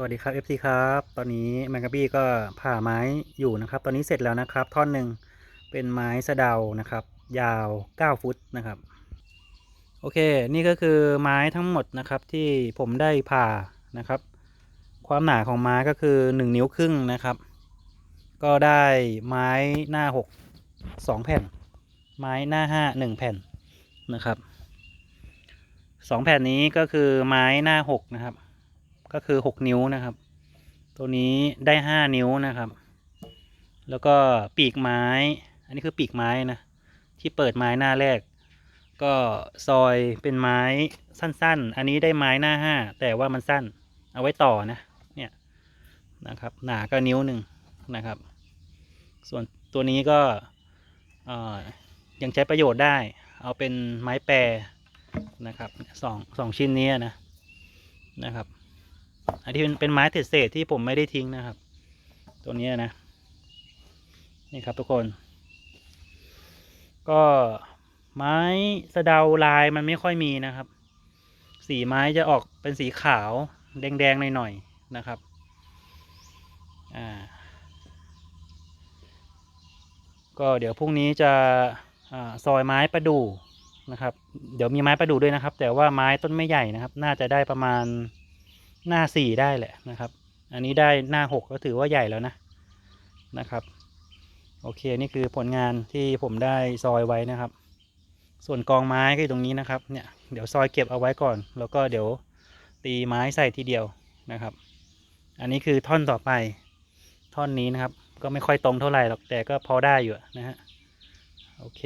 สวัสดีครับ FC ครับ ตอนนี้แมงกะบี้ก็ผ่าไม้อยู่นะครับ ตอนนี้เสร็จแล้วนะครับ ท่อนหนึ่งเป็นไม้สะเดานะครับ ยาว 9 ฟุตนะครับ โอเค นี่ก็คือไม้ทั้งหมดนะครับที่ผมได้ผ่านะครับ ความหนาของไม้ก็คือ 1 นิ้วครึ่งนะครับ ก็ได้ไม้หน้า 6 2 แผ่น ไม้หน้า 5 1 แผ่นนะครับสองแผ่นนี้ก็คือไม้หน้า 6 นะครับ ก็คือ6นิ้วนะครับ ตัวนี้ได้5นิ้วนะครับ แล้วก็ปีกไม้ อันนี้คือปีกไม้นะที่เปิดไม้หน้าแรก ก็ซอยเป็นไม้สั้นๆ อันนี้ได้ไม้หน้า5แต่ว่ามันสั้น เอาไว้ต่อนะเนี่ยนะครับ หนาก็นิ้วหนึ่งนะครับ ส่วนตัวนี้ก็ยังใช้ประโยชน์ได้ เอาเป็นไม้แปรนะครับสองสองชิ้นนี้นะนะครับ อันที่เป็นเป็นไม้เศษที่ผมไม่ได้ทิ้งนะครับ ตัวนี้นะ นี่ครับทุกคน ก็ไม้สะเดาลายมันไม่ค่อยมีนะครับ สีไม้จะออกเป็นสีขาว แดงๆหน่อยๆนะครับ อ่า ก็เดี๋ยวพรุ่งนี้จะอซอยไม้ประดู่นะครับ เดี๋ยวมีไม้ประดู่ด้วยนะครับ แต่ว่าไม้ต้นไม่ใหญ่นะครับ น่าจะได้ประมาณ หน้าสี่ได้แหละนะครับ อันนี้ได้หน้าหกก็ถือว่าใหญ่แล้วนะนะครับ โอเคนี่คือผลงานที่ผมได้ซอยไว้นะครับ ส่วนกองไม้ก็อยู่ตรงนี้นะครับเนี่ยเดี๋ยวซอยเก็บเอาไว้ก่อน แล้วก็เดี๋ยวตีไม้ใส่ทีเดียวนะครับ อันนี้คือท่อนต่อไปท่อนนี้นะครับ ก็ไม่ค่อยตรงเท่าไหร่หรอกแต่ก็พอได้อยู่นะฮะโอเค